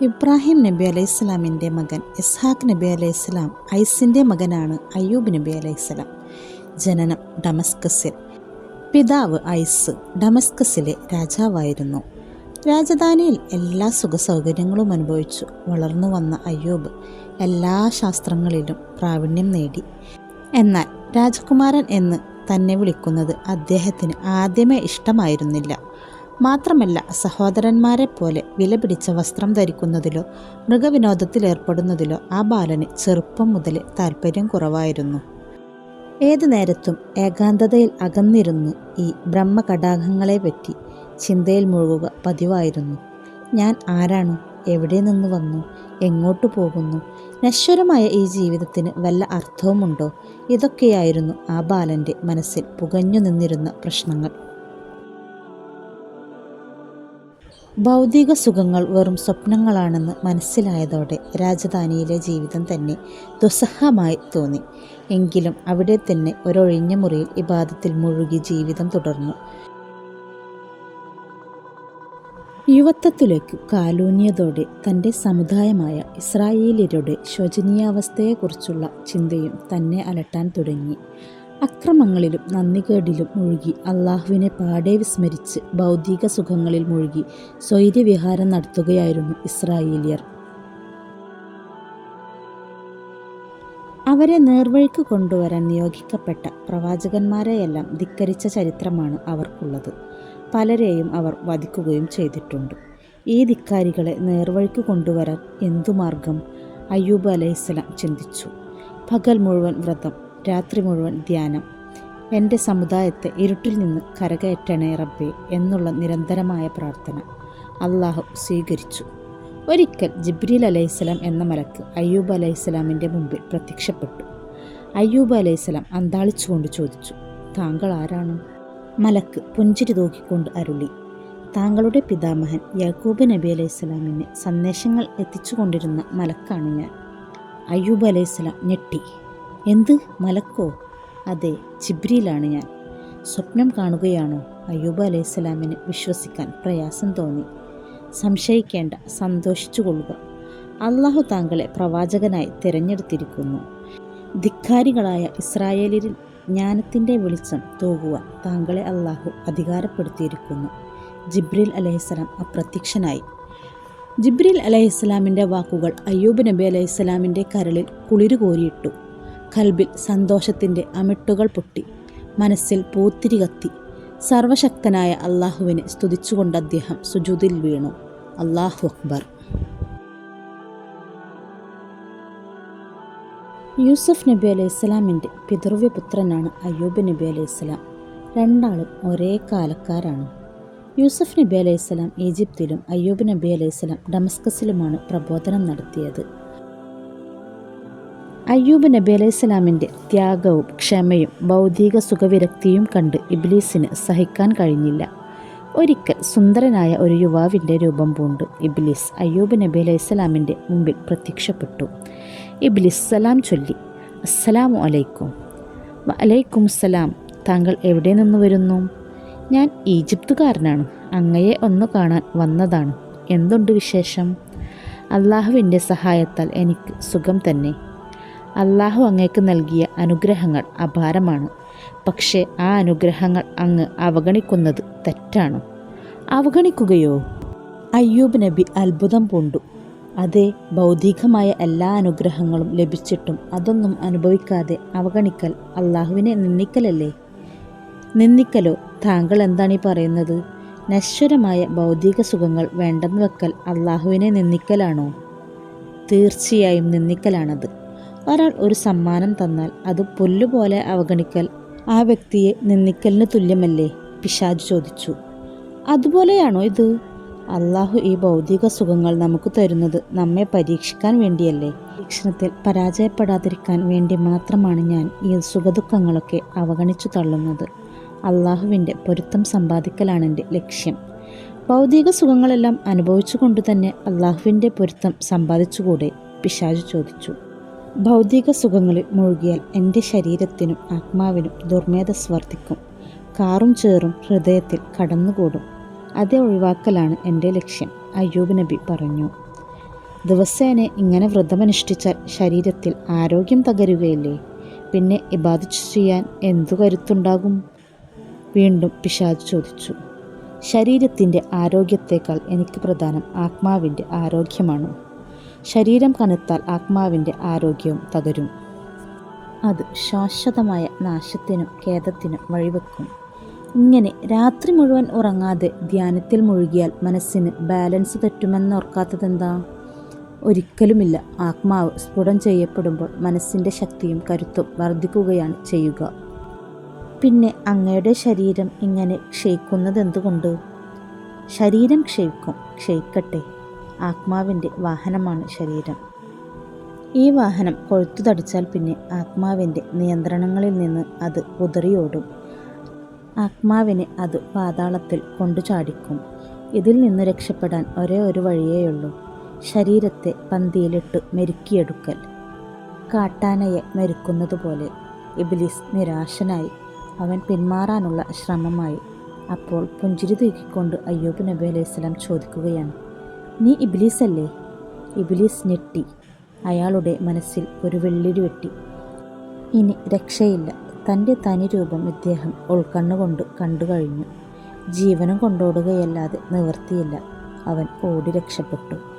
ഇബ്രാഹിം നബി അലൈഹി സ്വലാമിന്റെ മകൻ ഇസ്ഹാഖ് നബി അലൈഹി സ്വലാം ഐസിന്റെ മകനാണ് അയ്യൂബ് നബി അലൈഹി സ്വലാം. ജനനം ഡമസ്കസിൽ. പിതാവ് ഐസ് ഡമസ്കസിലെ രാജാവായിരുന്നു. രാജധാനിയിൽ എല്ലാ സുഖസൗകര്യങ്ങളും അനുഭവിച്ചു. വളർന്നു വന്ന അയ്യൂബ് എല്ലാ ശാസ്ത്രങ്ങളിലും പ്രാവീണ്യം നേടി. എന്നാൽ രാജകുമാരൻ എന്ന് തന്നെ വിളിക്കുന്നത് അദ്ദേഹത്തിന് ആദ്യമേ ഇഷ്ടമായിരുന്നില്ല. മാത്രമല്ല സഹോദരന്മാരെ പോലെ വിലപിടിച്ച വസ്ത്രം ധരിക്കുന്നതിലോ മൃഗവിനോദത്തിലേർപ്പെടുന്നതിലോ ആ ബാലന് ചെറുപ്പം മുതലേ താല്പര്യം കുറവായിരുന്നു. ഏതു നേരത്തും ഏകാന്തതയിൽ അകന്നിരുന്ന് ഈ ബ്രഹ്മകടാകങ്ങളെപ്പറ്റി ചിന്തയിൽ മുഴുകുക പതിവായിരുന്നു. ഞാൻ ആരാണ്? എവിടെ നിന്ന് വന്നു? എങ്ങോട്ട് പോകുന്നു? നശ്വരമായ ഈ ജീവിതത്തിന് വല്ല അർത്ഥവുമുണ്ടോ? ഇതൊക്കെയായിരുന്നു ആ ബാലന്റെ മനസ്സിൽ പുകഞ്ഞു നിന്നിരുന്ന പ്രശ്നങ്ങൾ. ഭൗതിക സുഖങ്ങൾ വെറും സ്വപ്നങ്ങളാണെന്ന് മനസ്സിലായതോടെ രാജധാനിയിലെ ജീവിതം തന്നെ ദുസ്സഹമായി തോന്നി. എങ്കിലും അവിടെ തന്നെ ഒരൊഴിഞ്ഞ മുറിയിൽ ഇബാദത്തിൽ മുഴുകി ജീവിതം തുടർന്നു. യുവത്വത്തിലേക്ക് കാലൂന്നിയതോടെ തന്റെ സമുദായമായ ഇസ്രായേലിയരുടെ ശോചനീയാവസ്ഥയെക്കുറിച്ചുള്ള ചിന്തയും തന്നെ അലട്ടാൻ തുടങ്ങി. അക്രമങ്ങളിലും നന്ദികേടിലും മുഴുകി അള്ളാഹുവിനെ പാടെ വിസ്മരിച്ച് ഭൗതിക സുഖങ്ങളിൽ മുഴുകി സ്വൈര്യവിഹാരം നടത്തുകയായിരുന്നു ഇസ്രായേലിയർ. അവരെ നേർവഴിക്ക് കൊണ്ടുവരാൻ നിയോഗിക്കപ്പെട്ട പ്രവാചകന്മാരെയെല്ലാം ധിക്കരിച്ച ചരിത്രമാണ് അവർക്കുള്ളത്. പലരെയും അവർ വധിക്കുകയും ചെയ്തിട്ടുണ്ട്. ഈ ധിക്കാരികളെ നേർവഴിക്ക് കൊണ്ടുവരാൻ എന്തു മാർഗം അയ്യൂബ് അലൈഹിസ്സലാം ചിന്തിച്ചു. പകൽ മുഴുവൻ വ്രതം രാത്രി മുഴുവൻ ധ്യാനം. എന്റെ സമുദായത്തെ ഇരുട്ടിൽ നിന്ന് കരകയറ്റണേ റബ്ബേ എന്നുള്ള നിരന്തരമായ പ്രാർത്ഥന അള്ളാഹു സ്വീകരിച്ചു. ഒരിക്കൽ ജിബ്രീൽ അലൈഹിസ്സലാം എന്ന മലക്ക് അയ്യൂബ് അലൈഹിസ്സലാമിന്റെ മുമ്പിൽ പ്രത്യക്ഷപ്പെട്ടു. അയ്യൂബ് അലൈഹിസ്സലാം അന്താളിച്ചുകൊണ്ട് ചോദിച്ചു താങ്കൾ ആരാണ്? മലക്ക് പുഞ്ചിരി തൂക്കിക്കൊണ്ട് അരുളി താങ്കളുടെ പിതാമഹൻ യാക്കൂബ് നബി അലൈഹിസ്സലാമിന് സന്ദേശങ്ങൾ എത്തിച്ചുകൊണ്ടിരുന്ന മലക്കാണ് ഞാൻ. അയ്യൂബ് അലൈഹിസ്സലാം ഞെട്ടി എന്ത്? മലക്കോ? അതെ ജിബ്രിയിലാണ് ഞാൻ. സ്വപ്നം കാണുകയാണോ? അയ്യൂബ് അലൈഹിസ്സലാമിന് വിശ്വസിക്കാൻ പ്രയാസം തോന്നി. സംശയിക്കേണ്ട സന്തോഷിച്ചു കൊള്ളുക അള്ളാഹു താങ്കളെ പ്രവാചകനായി തിരഞ്ഞെടുത്തിരിക്കുന്നു. ധിക്കാരികളായ ഇസ്രായേലിൽ ജ്ഞാനത്തിന്റെ വെളിച്ചം തോകുവാൻ താങ്കളെ അള്ളാഹു അധികാരപ്പെടുത്തിയിരിക്കുന്നു. ജിബ്രീൽ അലൈഹിസ്സലാം അപ്രത്യക്ഷനായി. ജിബ്രീൽ അലൈഹിസ്സലാമിന്റെ വാക്കുകൾ അയ്യൂബ് നബി അലൈഹിസ്സലാമിന്റെ കരളിൽ കുളിരു കോരിയിട്ടു കൽബിൽ സന്തോഷത്തിന്റെ അമിട്ടുകൾ പൊട്ടി. മനസ്സിൽ പൂത്തിരി കത്തി. സർവശക്തനായ അള്ളാഹുവിനെ സ്തുതിച്ചുകൊണ്ട് അദ്ദേഹം സുജൂതിൽ വീണു. അള്ളാഹു അക്ബർ. യൂസഫ് നബി അലൈഹി സ്വലാമിന്റെ പിതൃവ്യ പുത്രനാണ് അയ്യൂബ് നബി അലൈഹി സ്വലാം. രണ്ടാളും ഒരേ കാലക്കാരാണ്. യൂസഫ് നബി അലൈഹി സ്വലാം ഈജിപ്തിലും അയ്യൂബ് നബി അലൈഹി സ്വലാം ഡമസ്കസിലുമാണ് പ്രബോധനം നടത്തിയത്. അയ്യൂബ് നബി അലൈഹി സ്വലാമിന്റെ ത്യാഗവും ക്ഷമയും ഭൗതിക സുഖവിരക്തിയും കണ്ട് ഇബ്ലീസിന് സഹിക്കാൻ കഴിഞ്ഞില്ല. ഒരിക്കൽ സുന്ദരനായ ഒരു യുവാവിന്റെ രൂപം പൂണ്ട് ഇബ്ലീസ് അയ്യൂബ് നബി അലൈഹി സ്വലാമിന്റെ മുമ്പിൽ പ്രത്യക്ഷപ്പെട്ടു. ഇബ്ലിസ് സലാം ചൊല്ലി അസ്സലാമു അലൈക്കും. വലൈക്കും സലാം. താങ്കൾ എവിടെ നിന്ന് വരുന്നു? ഞാൻ ഈജിപ്തുകാരനാണ്. അങ്ങയെ ഒന്ന് കാണാൻ വന്നതാണ്. എന്തുണ്ട് വിശേഷം? അള്ളാഹുവിന്റെ സഹായത്താൽ എനിക്ക് സുഖം തന്നെ. അള്ളാഹു അങ്ങേക്ക് നൽകിയ അനുഗ്രഹങ്ങൾ അപാരമാണ്. പക്ഷേ ആ അനുഗ്രഹങ്ങൾ അങ്ങ് അവഗണിക്കുന്നത് തെറ്റാണ്. അവഗണിക്കുകയോ? അയ്യൂബ് നബി അത്ഭുതം പൂണ്ടു. അതെ ഭൗതികമായ എല്ലാ അനുഗ്രഹങ്ങളും ലഭിച്ചിട്ടും അതൊന്നും അനുഭവിക്കാതെ അവഗണിക്കൽ അള്ളാഹുവിനെ നിന്ദിക്കലല്ലേ? നിന്ദിക്കലോ? താങ്കൾ എന്താണ് ഈ പറയുന്നത്? നശ്വരമായ ഭൗതിക സുഖങ്ങൾ വേണ്ടെന്ന് വെക്കൽ അള്ളാഹുവിനെ നിന്ദിക്കലാണോ? തീർച്ചയായും നിന്ദിക്കലാണത്. ഒരാൾ ഒരു സമ്മാനം തന്നാൽ അത് പുല്ലുപോലെ അവഗണിക്കൽ. ആ വ്യക്തിയെ നിന്ദിക്കലിന് തുല്യമല്ലേ? പിശാജ് ചോദിച്ചു. അതുപോലെയാണോ ഇത്? അള്ളാഹു ഈ ഭൗതിക സുഖങ്ങൾ നമുക്ക് തരുന്നത് നമ്മെ പരീക്ഷിക്കാൻ വേണ്ടിയല്ലേ? പരീക്ഷണത്തിൽ പരാജയപ്പെടാതിരിക്കാൻ വേണ്ടി മാത്രമാണ് ഞാൻ ഈ സുഖദുഃഖങ്ങളൊക്കെ അവഗണിച്ചു തള്ളുന്നത്. അള്ളാഹുവിന്റെ പൊരുത്തം സമ്പാദിക്കലാണ് എന്റെ ലക്ഷ്യം. ഭൗതിക സുഖങ്ങളെല്ലാം അനുഭവിച്ചുകൊണ്ട് തന്നെ അള്ളാഹുവിന്റെ പൊരുത്തം സമ്പാദിച്ചുകൂടെ? പിശാജ് ചോദിച്ചു. ഭൗതിക സുഖങ്ങളിൽ മുഴുകിയാൽ എന്റെ ശരീരത്തിനും ആത്മാവിനും ദുർമേധസ് വർദ്ധിക്കും. കാറും ചേറും ഹൃദയത്തിൽ കടന്നുകൂടും. അത് ഒഴിവാക്കലാണ് എന്റെ ലക്ഷ്യം അയ്യൂബ് നബി പറഞ്ഞു. ദിവസേന ഇങ്ങനെ വ്രതമനുഷ്ഠിച്ചാൽ ശരീരത്തിൽ ആരോഗ്യം തകരുകയില്ലേ? പിന്നെ ഇബാദത്ത് ചെയ്യാൻ എന്തു കരുത്തുണ്ടാകും? വീണ്ടും പിശാജ് ചോദിച്ചു. ശരീരത്തിന്റെ ആരോഗ്യത്തേക്കാൾ എനിക്ക് പ്രധാനം ആത്മാവിന്റെ ആരോഗ്യമാണ്. ശരീരം കനത്താൽ ആത്മാവിന്റെ ആരോഗ്യവും തകരും. അത് ശാശ്വതമായ നാശത്തിനും ഖേദത്തിനും വഴിവെക്കും. ഇങ്ങനെ രാത്രി മുഴുവൻ ഉറങ്ങാതെ ധ്യാനത്തിൽ മുഴുകിയാൽ മനസ്സിന് ബാലൻസ് തെറ്റുമെന്നോർക്കാത്തതെന്താ ഒരിക്കലുമില്ല. ആത്മാവ് സ്ഫുടം ചെയ്യപ്പെടുമ്പോൾ മനസ്സിന്റെ ശക്തിയും കരുത്തും വർദ്ധിക്കുകയാണ് ചെയ്യുക. പിന്നെ അങ്ങയുടെ ശരീരം ഇങ്ങനെ ക്ഷയിക്കുന്നതെന്തുകൊണ്ട്? ശരീരം ക്ഷയിക്കും. ക്ഷയിക്കട്ടെ. ആത്മാവിന്റെ വാഹനമാണ് ശരീരം. ഈ വാഹനം കൊഴുത്തു തടിച്ചാൽ പിന്നെ ആത്മാവിന്റെ നിയന്ത്രണങ്ങളിൽ നിന്ന് അത് കുതറിയോടും ആത്മാവിനെ അത് പാതാളത്തിൽ കൊണ്ടു ചാടിക്കും. ഇതിൽ നിന്ന് രക്ഷപ്പെടാൻ ഒരേ ഒരു വഴിയേയുള്ളൂ. ശരീരത്തെ പന്തിയിലിട്ട് മെരുക്കിയെടുക്കൽ. കാട്ടാനയെ മെരുക്കുന്നതുപോലെ ഇബിലിസ് നിരാശനായി. അവൻ പിന്മാറാനുള്ള ശ്രമമായി. അപ്പോൾ പുഞ്ചിരി തൂക്കിക്കൊണ്ട് അയ്യൂബ് നബി അലൈഹി സ്വലാം ചോദിക്കുകയാണ്. നീ ഇബ്ലീസല്ലേ? ഇബ്ലീസ് ഞെട്ടി. അയാളുടെ മനസ്സിൽ ഒരു വെള്ളിരി വെട്ടി. ഇനി രക്ഷയില്ല. തന്റെ തനി രൂപം ഇദ്ദേഹം ഉൾക്കണ്ണുകൊണ്ട് കണ്ടു കഴിഞ്ഞു. ജീവനും കൊണ്ടോടുകയല്ലാതെ നിവർത്തിയില്ല. അവൻ ഓടി രക്ഷപ്പെട്ടു.